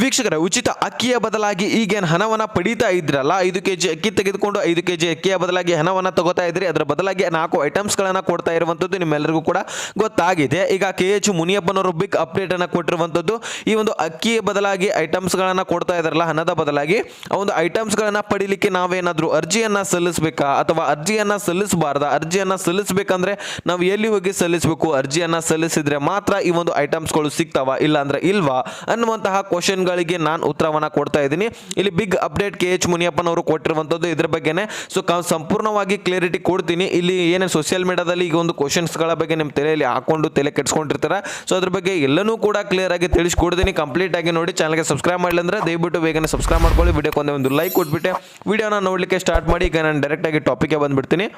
ವೀಕ್ಷಕರ, ಉಚಿತ ಅಕ್ಕಿಯ ಬದಲಾಗಿ ಈಗೇನು ಹಣವನ್ನು ಪಡೀತಾ ಇದ್ರಲ್ಲ, ಐದು ಕೆ ಜಿ ಅಕ್ಕಿ ತೆಗೆದುಕೊಂಡು ಐದು ಕೆ ಜಿ ಅಕ್ಕಿಯ ಬದಲಾಗಿ ಹಣವನ್ನು ತಗೋತಾ ಇದ್ರಿ, ಅದರ ಬದಲಾಗಿ ನಾಲ್ಕು ಐಟಮ್ಸ್ಗಳನ್ನು ಕೊಡ್ತಾ ಇರುವಂಥದ್ದು ನಿಮ್ಮೆಲ್ಲರಿಗೂ ಕೂಡ ಗೊತ್ತಾಗಿದೆ. ಈಗ ಕೆ ಎಚ್ ಮುನಿಯಪ್ಪನವರು ಬಿಗ್ ಅಪ್ಡೇಟನ್ನು ಕೊಟ್ಟಿರುವಂಥದ್ದು ಈ ಒಂದು ಅಕ್ಕಿಯ ಬದಲಾಗಿ ಐಟಮ್ಸ್ಗಳನ್ನು ಕೊಡ್ತಾ ಇದ್ದಾರಲ್ಲ ಹಣದ ಬದಲಾಗಿ, ಆ ಒಂದು ಐಟಮ್ಸ್ಗಳನ್ನು ಪಡೀಲಿಕ್ಕೆ ನಾವೇನಾದರೂ ಅರ್ಜಿಯನ್ನು ಸಲ್ಲಿಸಬೇಕಾ? ಅಥವಾ ಅರ್ಜಿಯನ್ನು ಸಲ್ಲಿಸಬಾರ್ದ? ಅರ್ಜಿಯನ್ನು ಸಲ್ಲಿಸಬೇಕಂದ್ರೆ ನಾವು ಎಲ್ಲಿ ಹೋಗಿ ಸಲ್ಲಿಸಬೇಕು? ಅರ್ಜಿಯನ್ನು ಸಲ್ಲಿಸಿದ್ರೆ ಮಾತ್ರ ಈ ಒಂದು ಐಟಮ್ಸ್ಗಳು ಸಿಗ್ತಾವ ಇಲ್ಲ ಅಂದ್ರೆ ಇಲ್ವಾ? ಅನ್ನುವಂತಹ ಕ್ವಶನ್ಗಳಿಗೆ ನಾನು ಉತ್ತರವನ್ನು ಕೊಡ್ತಾ ಇದ್ದೀನಿ. ಇಲ್ಲಿ ಬಿಗ್ ಅಪ್ಡೇಟ್ ಕೆ ಎಚ್ ಮುನಿಯಪ್ಪನವರು ಕೊಟ್ಟಿರುವಂಥದ್ದು ಇದ್ರ ಬಗ್ಗೆನೇ. ಸೊ ಸಂಪೂರ್ಣವಾಗಿ ಕ್ಲಿಯರಿಟಿ ಕೊಡ್ತೀನಿ. ಇಲ್ಲಿ ಏನೇನು ಸೋಷಿಯಲ್ ಮೀಡಿಯಾದಲ್ಲಿ ಈಗ ಒಂದು ಕ್ವಶನ್ಸ್ಗಳ ಬಗ್ಗೆ ನಿಮ್ಮ ತಲೆಯಲ್ಲಿ ಹಾಕೊಂಡು ತಲೆ ಕೆಡ್ಸ್ಕೊಂಡಿರ್ತಾರೆ. ಸೊ ಅದ್ರ ಬಗ್ಗೆ ಎಲ್ಲನೂ ಕೂಡ ಕ್ಲಿಯರ್ ಆಗಿ ತಿಳಿಸ್ಕೊಡ್ತೀನಿ. ಕಂಪ್ಲೀಟ್ ಆಗಿ ನೋಡಿ ಚಾನಲ್ಗೆ ಸಬ್ಸ್ಕ್ರೈಬ್ ಮಾಡಲಿ ಅಂದ್ರೆ ದಯವಿಟ್ಟು ಬೇಗನೆ ಸಬ್ಸ್ಕ್ರೈಬ್ ಮಾಡ್ಕೊಳ್ಳಿ. ವಿಡಿಯೋಕ್ಕೆ ಒಂದೇ ಒಂದು ಲೈಕ್ ಕೊಟ್ಬಿಟ್ಟೆ. ವಿಡಿಯೋನ ನೋಡಲಿಕ್ಕೆ ಸ್ಟಾರ್ಟ್ ಮಾಡಿ, ಈಗ ನಾನು ಡೈರೆಕ್ಟಾಗಿ ಟಾಪಿಕ್ಗೆ ಬಂದ್ಬಿಡ್ತೀನಿ.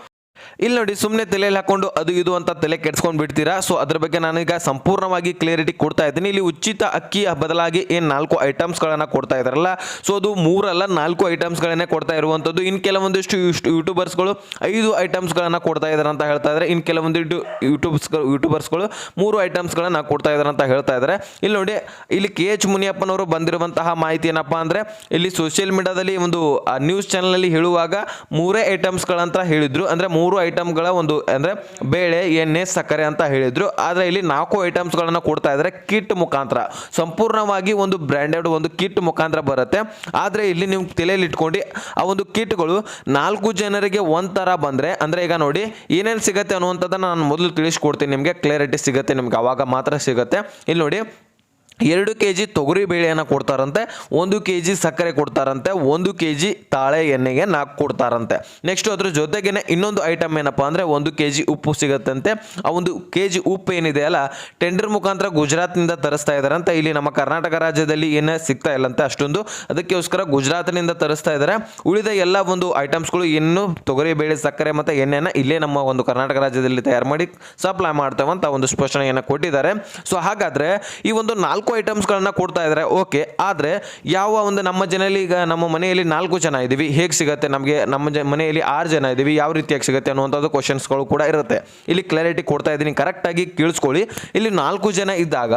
ಇಲ್ಲಿ ನೋಡಿ ಸುಮ್ಮನೆ ತಲೆಯಲ್ಲಿ ಹಾಕೊಂಡು ಅದು ಇದು ಅಂತ ತಲೆ ಕೆಡ್ಸ್ಕೊಂಡು ಬಿಡ್ತೀರಾ? ಸೊ ಅದ್ರ ಬಗ್ಗೆ ನಾನೀಗ ಸಂಪೂರ್ಣವಾಗಿ ಕ್ಲಿಯರಿಟಿ ಕೊಡ್ತಾ ಇದ್ದೀನಿ. ಇಲ್ಲಿ ಉಚಿತ ಅಕ್ಕಿ ಬದಲಾಗಿ ಏನು ನಾಲ್ಕು ಐಟಮ್ಸ್ಗಳನ್ನು ಕೊಡ್ತಾ ಇದ್ದಾರಲ್ಲ? ಸೊ ಅದು ಮೂರಲ್ಲ, ನಾಲ್ಕು ಐಟಮ್ಸ್ಗಳನ್ನೇ ಕೊಡ್ತಾ ಇರುವಂಥದ್ದು. ಇನ್ನು ಕೆಲವೊಂದಿಷ್ಟು ಯೂಟ್ಯೂಬರ್ಸ್ಗಳು ಐದು ಐಟಮ್ಸ್ಗಳನ್ನು ಕೊಡ್ತಾ ಇದ್ದಾರೆ ಅಂತ ಹೇಳ್ತಾ ಇದ್ದಾರೆ ಇನ್ನು ಕೆಲವೊಂದಿಷ್ಟು ಯೂಟ್ಯೂಬ್ಸ್ ಯೂಟ್ಯೂಬರ್ಸ್ಗಳು ಮೂರು ಐಟಮ್ಸ್ಗಳನ್ನು ಕೊಡ್ತಾ ಇದ್ದಾರೆ ಅಂತ ಹೇಳ್ತಾ ಇದ್ದಾರೆ ಇಲ್ಲಿ ನೋಡಿ, ಇಲ್ಲಿ ಕೆ ಎಚ್ ಮುನಿಯಪ್ಪನವರು ಬಂದಿರುವಂತಹ ಮಾಹಿತಿ ಏನಪ್ಪ ಅಂದರೆ, ಇಲ್ಲಿ ಸೋಷಿಯಲ್ ಮೀಡಿಯಾದಲ್ಲಿ ಒಂದು ನ್ಯೂಸ್ ಚಾನಲಲ್ಲಿ ಹೇಳುವಾಗ ಮೂರೇ ಐಟಮ್ಸ್ಗಳಂತ ಹೇಳಿದ್ರು. ಅಂದರೆ ಮೂರು ಐಟಮ್ಗಳ ಒಂದು, ಅಂದರೆ ಬೇಳೆ, ಎಣ್ಣೆ, ಸಕ್ಕರೆ ಅಂತ ಹೇಳಿದರು. ಆದರೆ ಇಲ್ಲಿ ನಾಲ್ಕು ಐಟಮ್ಸ್ಗಳನ್ನು ಕೊಡ್ತಾ ಇದ್ದಾರೆ ಕಿಟ್ ಮುಖಾಂತರ. ಸಂಪೂರ್ಣವಾಗಿ ಒಂದು ಬ್ರ್ಯಾಂಡೆಡ್ ಒಂದು ಕಿಟ್ ಮುಖಾಂತರ ಬರುತ್ತೆ. ಆದರೆ ಇಲ್ಲಿ ನೀವು ತಲೆಯಲ್ಲಿ ಇಟ್ಕೊಂಡು ಆ ಒಂದು ಕಿಟ್ಗಳು ನಾಲ್ಕು ಜನರಿಗೆ ಒಂಥರ ಥರ ಬಂದರೆ, ಅಂದರೆ ಈಗ ನೋಡಿ ಏನೇನು ಸಿಗುತ್ತೆ ಅನ್ನುವಂಥದ್ದನ್ನು ನಾನು ಮೊದಲು ತಿಳಿಸ್ಕೊಡ್ತೀನಿ ನಿಮಗೆ. ಕ್ಲಾರಿಟಿ ಸಿಗುತ್ತೆ ನಿಮ್ಗೆ, ಅವಾಗ ಮಾತ್ರ ಸಿಗುತ್ತೆ. ಇಲ್ಲಿ ನೋಡಿ ಎರಡು ಕೆ ಜಿ ತೊಗರಿ ಬೇಳೆಯನ್ನು ಕೊಡ್ತಾರಂತೆ, ಒಂದು ಕೆ ಜಿ ಸಕ್ಕರೆ ಕೊಡ್ತಾರಂತೆ, ಒಂದು ಕೆ ಜಿ ತಾಳೆ ಎಣ್ಣೆಗೆ ನಾಲ್ಕು ಕೊಡ್ತಾರಂತೆ. ನೆಕ್ಸ್ಟ್ ಅದ್ರ ಜೊತೆಗೇನೆ ಇನ್ನೊಂದು ಐಟಮ್ ಏನಪ್ಪ ಅಂದರೆ ಒಂದು ಕೆ ಜಿ ಉಪ್ಪು ಸಿಗುತ್ತಂತೆ. ಆ ಒಂದು ಕೆ ಜಿ ಉಪ್ಪು ಏನಿದೆ ಅಲ್ಲ ಟೆಂಡರ್ ಮುಖಾಂತರ ಗುಜರಾತ್ನಿಂದ ತರಿಸ್ತಾ ಇದ್ದಾರಂತೆ ಇಲ್ಲಿ ನಮ್ಮ ಕರ್ನಾಟಕ ರಾಜ್ಯದಲ್ಲಿ ಏನೇ ಸಿಗ್ತಾ ಇಲ್ಲಂತೆ ಅಷ್ಟೊಂದು. ಅದಕ್ಕೋಸ್ಕರ ಗುಜರಾತ್ನಿಂದ ತರಿಸ್ತಾ ಇದ್ದಾರೆ ಉಳಿದ ಎಲ್ಲ ಒಂದು ಐಟಮ್ಸ್ಗಳು ಇನ್ನು ತೊಗರಿ ಬೇಳೆ, ಸಕ್ಕರೆ ಮತ್ತು ಎಣ್ಣೆನ ಇಲ್ಲೇ ನಮ್ಮ ಒಂದು ಕರ್ನಾಟಕ ರಾಜ್ಯದಲ್ಲಿ ತಯಾರು ಮಾಡಿ ಸಪ್ಲೈ ಮಾಡ್ತೇವೆ ಅಂತ ಒಂದು ಸ್ಪಷ್ಟನೆಯನ್ನು ಕೊಟ್ಟಿದ್ದಾರೆ. ಸೊ ಹಾಗಾದರೆ ಈ ಒಂದು ನಾಲ್ಕು ಐಟಮ್ಸ್ಗಳನ್ನ ಕೊಡ್ತಾ ಇದ್ದಾರೆ ಓಕೆ ಆದರೆ ಯಾವ ಒಂದು ನಮ್ಮ ಜನರಲ್ಲಿ ಈಗ ನಮ್ಮ ಮನೆಯಲ್ಲಿ ನಾಲ್ಕು ಜನ ಇದ್ದೀವಿ, ಹೇಗೆ ಸಿಗುತ್ತೆ ನಮಗೆ? ನಮ್ಮ ಜ, ಮನೆಯಲ್ಲಿ ಆರು ಜನ ಇದ್ದೀವಿ, ಯಾವ ರೀತಿಯಾಗಿ ಸಿಗುತ್ತೆ ಅನ್ನುವಂಥದ್ದು ಕ್ವಶನ್ಸ್ಗಳು ಕೂಡ ಇರುತ್ತೆ. ಇಲ್ಲಿ ಕ್ಲಾರಿಟಿ ಕೊಡ್ತಾ ಇದ್ದೀನಿ ಕರೆಕ್ಟಾಗಿ ಕೇಳಿಸ್ಕೊಳ್ಳಿ. ಇಲ್ಲಿ ನಾಲ್ಕು ಜನ ಇದ್ದಾಗ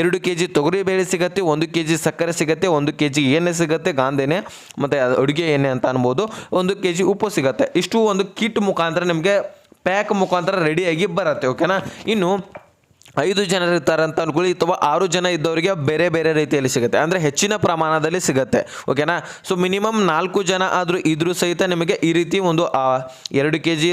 ಎರಡು ಕೆ ಜಿ ತೊಗರಿಬೇಳೆ ಸಿಗುತ್ತೆ, ಒಂದು ಕೆ ಜಿ ಸಕ್ಕರೆ ಸಿಗುತ್ತೆ, ಒಂದು ಕೆ ಜಿ ಎಣ್ಣೆ ಸಿಗುತ್ತೆ, ಗಾಂಧೆನೆ, ಮತ್ತು ಅಡುಗೆ ಎಣ್ಣೆ ಅಂತ ಅನ್ಬೋದು, ಒಂದು ಕೆ ಜಿ ಉಪ್ಪು ಸಿಗುತ್ತೆ. ಇಷ್ಟು ಒಂದು ಕಿಟ್ ಮುಖಾಂತರ ನಿಮಗೆ ಪ್ಯಾಕ್ ಮುಖಾಂತರ ರೆಡಿಯಾಗಿ ಬರುತ್ತೆ ಓಕೆನಾ ಇನ್ನು ಐದು ಜನ ಇರ್ತಾರೆ ಅಂತ ಅನ್ಕೊಳ್ಳಿ ಅಥವಾ ಆರು ಜನ ಇದ್ದವರಿಗೆ ಬೇರೆ ಬೇರೆ ರೀತಿಯಲ್ಲಿ ಸಿಗುತ್ತೆ. ಅಂದರೆ ಹೆಚ್ಚಿನ ಪ್ರಮಾಣದಲ್ಲಿ ಸಿಗುತ್ತೆ. ಓಕೆನಾ ಸೊ ಮಿನಿಮಮ್ ನಾಲ್ಕು ಜನ ಆದರೂ ಇದ್ರೂ ಸಹಿತ ನಿಮಗೆ ಈ ರೀತಿ ಒಂದು ಎರಡು ಕೆ ಜಿ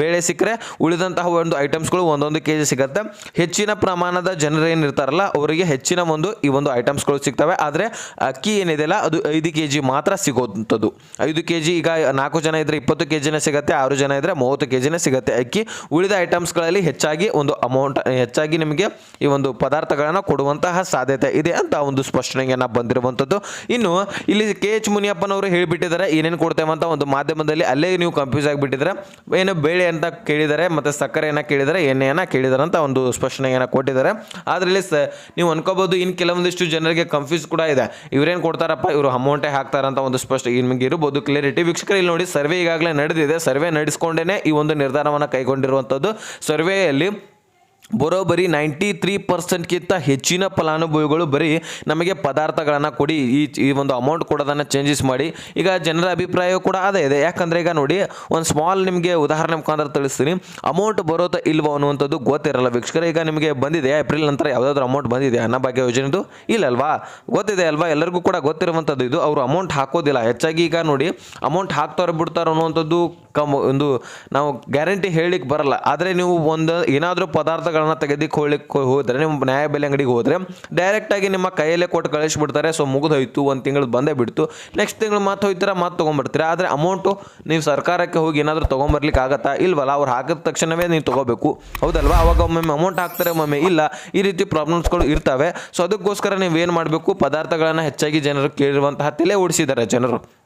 ಬೇಳೆ ಸಿಕ್ಕರೆ ಉಳಿದಂತಹ ಒಂದು ಐಟಮ್ಸ್ಗಳು ಒಂದೊಂದು ಕೆ ಜಿ ಸಿಗುತ್ತೆ. ಹೆಚ್ಚಿನ ಪ್ರಮಾಣದ ಜನರು ಏನಿರ್ತಾರಲ್ಲ, ಅವರಿಗೆ ಹೆಚ್ಚಿನ ಒಂದು ಈ ಒಂದು ಐಟಮ್ಸ್ಗಳು ಸಿಗ್ತವೆ. ಆದರೆ ಅಕ್ಕಿ ಏನಿದೆಯಲ್ಲ, ಅದು ಐದು ಕೆ ಜಿ ಮಾತ್ರ ಸಿಗೋವಂಥದ್ದು ಐದು ಕೆ ಜಿ ಈಗ ನಾಲ್ಕು ಜನ ಇದ್ದರೆ ಇಪ್ಪತ್ತು ಕೆ ಜಿನೇ ಸಿಗುತ್ತೆ, ಆರು ಜನ ಇದ್ದರೆ ಮೂವತ್ತು ಕೆ ಜಿನೇ ಸಿಗುತ್ತೆ. ಅಕ್ಕಿ ಉಳಿದ ಐಟಮ್ಸ್ಗಳಲ್ಲಿ ಹೆಚ್ಚಾಗಿ ಒಂದು ಅಮೌಂಟ್ ಹೆಚ್ಚಾಗಿ ನಿಮಗೆ ಈ ಒಂದು ಪದಾರ್ಥಗಳನ್ನು ಕೊಡುವಂತಹ ಸಾಧ್ಯತೆ ಇದೆ ಅಂತ ಒಂದು ಸ್ಪಷ್ಟನೆಯನ್ನು ಬಂದಿರುವಂಥದ್ದು. ಇನ್ನು ಇಲ್ಲಿ ಕೆ ಎಚ್ ಮುನಿಯಪ್ಪನವರು ಹೇಳಿಬಿಟ್ಟಿದ್ದಾರೆ, ಏನೇನು ಕೊಡ್ತೇವೆ ಅಂತ ಒಂದು ಮಾಧ್ಯಮದಲ್ಲಿ ಅಲ್ಲೇ ನೀವು ಕನ್ಫ್ಯೂಸ್ ಆಗಿಬಿಟ್ಟಿದ್ರೆ ಏನು ಬೇಳೆ ಅಂತ ಕೇಳಿದ್ದಾರೆ ಮತ್ತು ಸಕ್ಕರೆಯನ್ನು ಕೇಳಿದರೆ, ಎಣ್ಣೆಯನ್ನು ಕೇಳಿದ್ದಾರೆ ಅಂತ ಒಂದು ಸ್ಪಷ್ಟನೆಯನ್ನು ಕೊಟ್ಟಿದ್ದಾರೆ. ಆದ್ರಲ್ಲಿ ಸ, ನೀವು ಅನ್ಕೋಬೋದು ಇನ್ನು ಕೆಲವೊಂದಿಷ್ಟು ಜನರಿಗೆ ಕನ್ಫ್ಯೂಸ್ ಕೂಡ ಇದೆ. ಇವರೇನು ಕೊಡ್ತಾರಪ್ಪ, ಇವರು ಅಮೌಂಟೇ ಹಾಕ್ತಾರಂತ ಒಂದು ಸ್ಪಷ್ಟ ನಿಮಗೆ ಇರ್ಬೋದು ಕ್ಲಿಯರಿಟಿ ವೀಕ್ಷಕರು, ಇಲ್ಲಿ ನೋಡಿ ಸರ್ವೆ ಈಗಾಗಲೇ ನಡೆದಿದೆ. ಸರ್ವೆ ನಡೆಸ್ಕೊಂಡೇ ಈ ಒಂದು ನಿರ್ಧಾರವನ್ನು ಕೈಗೊಂಡಿರುವಂಥದ್ದು. ಸರ್ವೆಯಲ್ಲಿ ಬರೋಬ್ಬರಿ ನೈಂಟಿ ತ್ರೀ ಪರ್ಸೆಂಟ್ಗಿಂತ ಹೆಚ್ಚಿನ ಫಲಾನುಭವಿಗಳು ಬರೀ ನಮಗೆ ಪದಾರ್ಥಗಳನ್ನು ಕೊಡಿ, ಈ ಈ ಒಂದು ಅಮೌಂಟ್ ಕೊಡೋದನ್ನು ಚೇಂಜಸ್ ಮಾಡಿ. ಈಗ ಜನರ ಅಭಿಪ್ರಾಯ ಕೂಡ ಅದೇ ಇದೆ. ಯಾಕಂದರೆ ಈಗ ನೋಡಿ, ಒಂದು ಸ್ಮಾಲ್ ನಿಮಗೆ ಉದಾಹರಣೆ ಮುಖಾಂತರ ತಿಳಿಸ್ತೀನಿ. ಅಮೌಂಟ್ ಬರೋತಾ ಇಲ್ವೋ ಅನ್ನುವಂಥದ್ದು ಗೊತ್ತಿರಲ್ಲ ವೀಕ್ಷಕರೇ. ಈಗ ನಿಮಗೆ ಬಂದಿದೆ ಏಪ್ರಿಲ್ ನಂತರ ಯಾವುದಾದ್ರೂ ಅಮೌಂಟ್ ಬಂದಿದೆ ಅನ್ನಭಾಗ್ಯ ಯೋಜನೆದು? ಇಲ್ಲಲ್ವಾ? ಗೊತ್ತಿದೆ ಅಲ್ವಾ? ಎಲ್ಲರಿಗೂ ಕೂಡ ಗೊತ್ತಿರುವಂಥದ್ದು ಇದು. ಅವರು ಅಮೌಂಟ್ ಹಾಕೋದಿಲ್ಲ. ಹೆಚ್ಚಾಗಿ ಈಗ ನೋಡಿ ಅಮೌಂಟ್ ಹಾಕ್ತಾರೆ ಬಿಡ್ತಾರೋ ಅನ್ನುವಂಥದ್ದು ಕಮ್ ಒಂದು ನಾವು ಗ್ಯಾರಂಟಿ ಹೇಳಲಿಕ್ಕೆ ಬರಲ್ಲ. ಆದರೆ ನೀವು ಒಂದು ಏನಾದರೂ ಪದಾರ್ಥಗಳನ್ನ ತೆಗೆದುಕೊಳ್ಳಿಕ್ಕೆ ಹೋದರೆ ನಿಮ್ಮ ನ್ಯಾಯಬೆಲೆ ಅಂಗಡಿಗೆ ಹೋದರೆ ಡೈರೆಕ್ಟಾಗಿ ನಿಮ್ಮ ಕೈಯಲ್ಲೇ ಕೊಟ್ಟು ಕಳಿಸ್ಬಿಡ್ತಾರೆ. ಸೊ ಮುಗಿದೋಯ್ತು, ಒಂದು ತಿಂಗಳು ಬಂದೇ ಬಿಡ್ತು. ನೆಕ್ಸ್ಟ್ ತಿಂಗಳು ಮತ್ತೆ ಹೋಯ್ತೀರ ಮತ್ತೆ ತೊಗೊಂಬರ್ತೀರಾ. ಆದರೆ ಅಮೌಂಟು ನೀವು ಸರ್ಕಾರಕ್ಕೆ ಹೋಗಿ ಏನಾದರೂ ತೊಗೊಂಬರ್ಲಿಕ್ಕೆ ಆಗತ್ತಾ? ಇಲ್ವಲ್ಲ, ಅವ್ರು ಹಾಕಿದ ತಕ್ಷಣವೇ ನೀವು ತೊಗೋಬೇಕು. ಹೌದಲ್ವಾ? ಅವಾಗ ಒಮ್ಮೊಮ್ಮೆ ಅಮೌಂಟ್ ಹಾಕ್ತಾರೆ ಒಮ್ಮೊಮ್ಮೆ ಇಲ್ಲ. ಈ ರೀತಿ ಪ್ರಾಬ್ಲಮ್ಸ್ಗಳು ಇರ್ತವೆ. ಸೊ ಅದಕ್ಕೋಸ್ಕರ ನೀವು ಏನು ಮಾಡಬೇಕು? ಪದಾರ್ಥಗಳನ್ನು ಹೆಚ್ಚಾಗಿ ಜನರು ಕೇಳಿರುವಂತಹ ತಲೆ ಓಡಿಸಿದ್ದಾರೆ ಜನರು.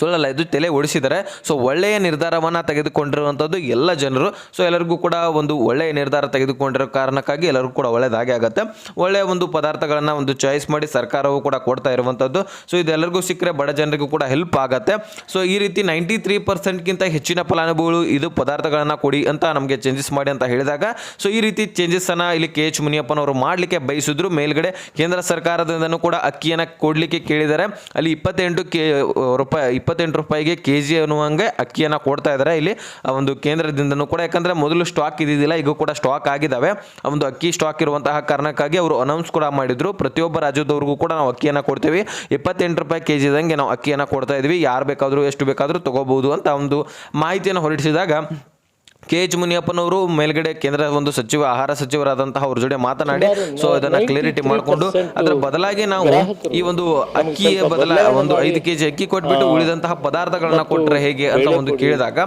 ಸುಳ್ಳಲ್ಲ, ಇದು ತಲೆ ಓಡಿಸಿದ್ದಾರೆ ಸೊ ಒಳ್ಳೆಯ ನಿರ್ಧಾರವನ್ನು ತೆಗೆದುಕೊಂಡಿರುವಂಥದ್ದು ಎಲ್ಲ ಜನರು. ಸೊ ಎಲ್ಲರಿಗೂ ಕೂಡ ಒಂದು ಒಳ್ಳೆಯ ನಿರ್ಧಾರ ತೆಗೆದುಕೊಂಡಿರೋ ಕಾರಣಕ್ಕಾಗಿ ಎಲ್ಲರಿಗೂ ಕೂಡ ಒಳ್ಳೆಯದಾಗೆ ಆಗುತ್ತೆ. ಒಳ್ಳೆಯ ಒಂದು ಪದಾರ್ಥಗಳನ್ನು ಒಂದು ಚಾಯ್ಸ್ ಮಾಡಿ ಸರ್ಕಾರವು ಕೂಡ ಕೊಡ್ತಾ ಇರುವಂಥದ್ದು ಸೊ ಇದೆಲ್ಲರಿಗೂ ಸಿಕ್ಕರೆ ಬಡ ಜನರಿಗೂ ಕೂಡ ಹೆಲ್ಪ್ ಆಗುತ್ತೆ. ಸೊ ಈ ರೀತಿ ನೈಂಟಿ ತ್ರೀ ಪರ್ಸೆಂಟ್ಗಿಂತ ಹೆಚ್ಚಿನ ಫಲಾನುಭವಿಗಳು ಇದು ಪದಾರ್ಥಗಳನ್ನು ಕೊಡಿ ಅಂತ ನಮಗೆ ಚೇಂಜಸ್ ಮಾಡಿ ಅಂತ ಹೇಳಿದಾಗ ಸೊ ಈ ರೀತಿ ಚೇಂಜಸ್ಸನ್ನು ಇಲ್ಲಿ ಕೆ ಎಚ್ ಮುನಿಯಪ್ಪನವರು ಮಾಡಲಿಕ್ಕೆ ಬಯಸಿದ್ರು. ಮೇಲ್ಗಡೆ ಕೇಂದ್ರ ಸರ್ಕಾರದಿಂದನೂ ಕೂಡ ಅಕ್ಕಿಯನ್ನು ಕೊಡಲಿಕ್ಕೆ ಕೇಳಿದ್ದಾರೆ ಅಲ್ಲಿ ಇಪ್ಪತ್ತೆಂಟು ಕೆ, ರೂಪಾಯಿ ಇಪ್ಪತ್ತೆಂಟು ರೂಪಾಯಿಗೆ ಕೆ ಜಿ ಅನ್ನುವಂಗೆ ಅಕ್ಕಿಯನ್ನು ಕೊಡ್ತಾ ಇದ್ದಾರೆ. ಇಲ್ಲಿ ಆ ಒಂದು ಕೇಂದ್ರದಿಂದನೂ ಕೂಡ, ಯಾಕಂದರೆ ಮೊದಲು ಸ್ಟಾಕ್ ಇದ್ದಿದ್ದಿಲ್ಲ, ಈಗ ಕೂಡ ಸ್ಟಾಕ್ ಆಗಿದ್ದಾವೆ. ಆ ಒಂದು ಅಕ್ಕಿ ಸ್ಟಾಕ್ ಇರುವಂತಹ ಕಾರಣಕ್ಕಾಗಿ ಅವರು ಅನೌನ್ಸ್ ಕೂಡ ಮಾಡಿದರು. ಪ್ರತಿಯೊಬ್ಬ ರಾಜ್ಯದವ್ರಿಗೂ ಕೂಡ ನಾವು ಅಕ್ಕಿಯನ್ನು ಕೊಡ್ತೀವಿ. ಇಪ್ಪತ್ತೆಂಟು ರೂಪಾಯಿ ಕೆ ಜಿದಂಗೆ ನಾವು ಅಕ್ಕಿಯನ್ನು ಕೊಡ್ತಾ ಇದ್ವಿ. ಯಾರು ಬೇಕಾದರೂ, ಎಷ್ಟು ಬೇಕಾದರೂ ತೊಗೋಬೋದು ಅಂತ ಒಂದು ಮಾಹಿತಿಯನ್ನು ಹೊರಡಿಸಿದಾಗ ಕೆ ಎಚ್ ಮುನಿಯಪ್ಪನವರು ಮೇಲ್ಗಡೆ ಕೇಂದ್ರ ಒಂದು ಸಚಿವ ಆಹಾರ ಸಚಿವರಾದಂತಹ ಅವ್ರ ಜೊತೆ ಮಾತನಾಡಿ ಸೊ ಇದನ್ನ ಕ್ಲಿಯರಿಟಿ ಮಾಡಿಕೊಂಡು ಅದರ ಬದಲಾಗಿ ನಾವು ಈ ಒಂದು ಅಕ್ಕಿಯ ಬದಲ ಒಂದು ಐದು ಕೆ ಜಿ ಅಕ್ಕಿ ಕೊಟ್ಬಿಟ್ಟು ಉಳಿದಂತಹ ಪದಾರ್ಥಗಳನ್ನ ಕೊಟ್ಟರೆ ಹೇಗೆ ಅಂತ ಒಂದು ಕೇಳಿದಾಗ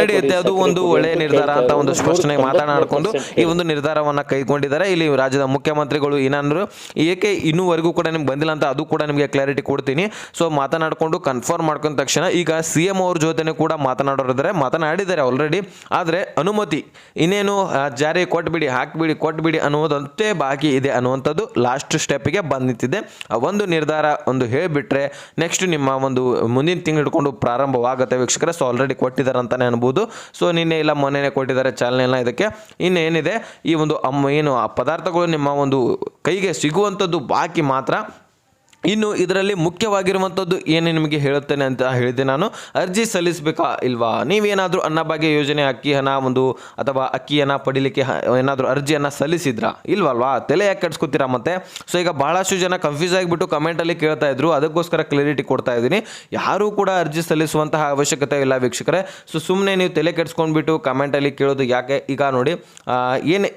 ನಡೆಯುತ್ತೆ. ಅದು ಒಂದು ಒಳ್ಳೆಯ ನಿರ್ಧಾರ ಅಂತ ಒಂದು ಸ್ಪಷ್ಟನೆ ಮಾತನಾಡಿಕೊಂಡು ಈ ಒಂದು ನಿರ್ಧಾರವನ್ನ ಕೈಗೊಂಡಿದ್ದಾರೆ. ಇಲ್ಲಿ ರಾಜ್ಯದ ಮುಖ್ಯಮಂತ್ರಿಗಳು ಏನಂದ್ರು ಏಕೆ ಇನ್ನೂವರೆಗೂ ಕೂಡ ನಿಮ್ಗೆ ಬಂದಿಲ್ಲ ಅಂತ ಅದು ಕೂಡ ನಿಮಗೆ ಕ್ಲಾರಿಟಿ ಕೊಡ್ತೀನಿ. ಸೊ ಮಾತನಾಡಿಕೊಂಡು ಕನ್ಫರ್ಮ್ ಮಾಡ್ಕೊಂಡ ತಕ್ಷಣ ಈಗ ಸಿ ಎಂ ಅವ್ರ ಜೊತೆನೂ ಕೂಡ ಮಾತನಾಡೋರಿದ್ದಾರೆ ಮಾತನಾಡಿದ್ದಾರೆ ಆಲ್ರೆಡಿ ಆದರೆ ಅನುಮತಿ. ಇನ್ನೇನು ಜಾರಿ ಕೊಟ್ಬಿಡಿ, ಹಾಕ್ಬಿಡಿ, ಕೊಟ್ಬಿಡಿ ಅನ್ನುವುದಂತೆ ಬಾಕಿ ಇದೆ ಅನ್ನುವಂಥದ್ದು ಲಾಸ್ಟ್ ಸ್ಟೆಪ್ಗೆ ಬಂದು ನಿಂತಿದೆ ಆ, ಒಂದು ನಿರ್ಧಾರ ಒಂದು ಹೇಳಿಬಿಟ್ರೆ ನೆಕ್ಸ್ಟ್ ನಿಮ್ಮ ಒಂದು ಮುಂದಿನ ತಿಂಗಳು ಇಟ್ಕೊಂಡು ಪ್ರಾರಂಭವಾಗುತ್ತೆ. ವೀಕ್ಷಕರೇ ಸೊ ಆಲ್ರೆಡಿ ಕೊಟ್ಟಿದ್ದಾರೆ ಅಂತಲೇ ಅನ್ಬೋದು. ಸೊ ನಿನ್ನೆ ಇಲ್ಲ ಮೊನ್ನೆ ಕೊಟ್ಟಿದ್ದಾರೆ, ಚಾಲನೆ ಎಲ್ಲ ಇದಕ್ಕೆ. ಇನ್ನೇನಿದೆ, ಈ ಒಂದು ಅಮ್ಮ ಏನು, ಆ ಪದಾರ್ಥಗಳು ನಿಮ್ಮ ಒಂದು ಕೈಗೆ ಸಿಗುವಂಥದ್ದು ಬಾಕಿ ಮಾತ್ರ ಇನ್ನು ಇದರಲ್ಲಿ ಮುಖ್ಯವಾಗಿರುವಂಥದ್ದು ಏನು ನಿಮಗೆ ಹೇಳುತ್ತೇನೆ ಅಂತ ಹೇಳಿದೆ ನಾನು. ಅರ್ಜಿ ಸಲ್ಲಿಸಬೇಕಾ ಇಲ್ವಾ? ನೀವೇನಾದರೂ ಅನ್ನಭಾಗ್ಯ ಯೋಜನೆ ಅಕ್ಕಿ ಹಣ ಒಂದು ಅಥವಾ ಅಕ್ಕಿಯನ್ನು ಪಡಿಲಿಕ್ಕೆ ಏನಾದರೂ ಅರ್ಜಿಯನ್ನು ಸಲ್ಲಿಸಿದ್ರಾ? ಇಲ್ವಲ್ವಾ? ತಲೆ ಯಾಕೆ ಕಟ್ಸ್ಕೊತೀರಾ ಮತ್ತೆ? ಸೊ ಈಗ ಭಾಳಷ್ಟು ಜನ ಕನ್ಫ್ಯೂಸ್ ಆಗಿಬಿಟ್ಟು ಕಮೆಂಟಲ್ಲಿ ಕೇಳ್ತಾ ಇದ್ರು. ಅದಕ್ಕೋಸ್ಕರ ಕ್ಲಾರಿಟಿ ಕೊಡ್ತಾ ಇದ್ದೀನಿ. ಯಾರೂ ಕೂಡ ಅರ್ಜಿ ಸಲ್ಲಿಸುವಂತಹ ಅವಶ್ಯಕತೆ ಇಲ್ಲ ವೀಕ್ಷಕರೇ. ಸೊ ಸುಮ್ಮನೆ ನೀವು ತಲೆ ಕೆಡ್ಸ್ಕೊಂಡ್ಬಿಟ್ಟು ಕಮೆಂಟಲ್ಲಿ ಕೇಳೋದು ಯಾಕೆ? ಈಗ ನೋಡಿ ಏನು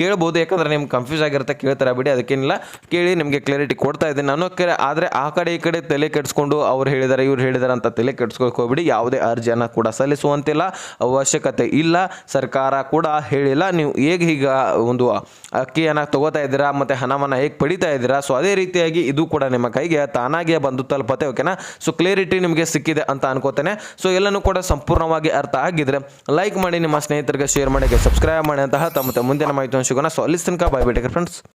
ಕೇಳ್ಬೋದು. ಯಾಕಂದ್ರೆ ನಿಮ್ಗೆ ಕನ್ಫ್ಯೂಸ್ ಆಗಿರುತ್ತೆ, ಕೇಳ್ತಾರೆ ಬಿಡಿ. ಅದಕ್ಕೇನಿಲ್ಲ. ಕೇಳಿ ನಿಮಗೆ ಕ್ಲಾರಿಟಿ ಕೊಡ್ತಾ ಇದ್ದೀನಿ. ನಾನು ಆದರೆ ಆ ಕಡೆ ಈ ಕಡೆ ತಲೆ ಕೆಡಿಸ್ಕೊಂಡು ಅವ್ರು ಹೇಳಿದ್ದಾರೆ ಇವ್ರು ಹೇಳಿದ್ದಾರೆ ಅಂತ ತಲೆ ಕೆಡ್ಸ್ಕೊಳಕ್ಕೆ ಹೋಗ್ಬಿಡಿ. ಯಾವುದೇ ಅರ್ಜಿಯನ್ನು ಕೂಡ ಸಲ್ಲಿಸುವಂತಿಲ್ಲ. ಅವಶ್ಯಕತೆ ಇಲ್ಲ. ಸರ್ಕಾರ ಕೂಡ ಹೇಳಿಲ್ಲ. ನೀವು ಹೇಗೆ ಈಗ ಒಂದು ಅಕ್ಕಿಯನ್ನು ತಗೋತಾ ಇದ್ದೀರಾ, ಮತ್ತು ಹಣವನ್ನು ಹೇಗೆ ಪಡಿತಾ ಇದ್ದೀರಾ? ಸೊ ಅದೇ ರೀತಿಯಾಗಿ ಇದು ಕೂಡ ನಿಮ್ಮ ಕೈಗೆ ತಾನಾಗಿಯೇ ಬಂದು ತಲುಪತ್ತೆ ಓಕೆನಾ ಸೊ ಕ್ಲಿಯರಿಟಿ ನಿಮಗೆ ಸಿಕ್ಕಿದೆ ಅಂತ ಅನ್ಕೋತೇನೆ. ಸೊ ಎಲ್ಲನೂ ಕೂಡ ಸಂಪೂರ್ಣವಾಗಿ ಅರ್ಥ ಆಗಿದ್ರೆ ಲೈಕ್ ಮಾಡಿ, ನಿಮ್ಮ ಸ್ನೇಹಿತರಿಗೆ ಶೇರ್ ಮಾಡಿ ಸಬ್ಸ್ಕ್ರೈಬ್ ಮಾಡಿ ಅಂತಹ ತಮ್ಮ ಮುಂದಿನ ಮಾಹಿತಿಯನ್ನು ಸಿಗೋಣ. ಸೊ ಅಲ್ಲಿ ತನಕ ಬಾಯ್ ಫ್ರೆಂಡ್ಸ್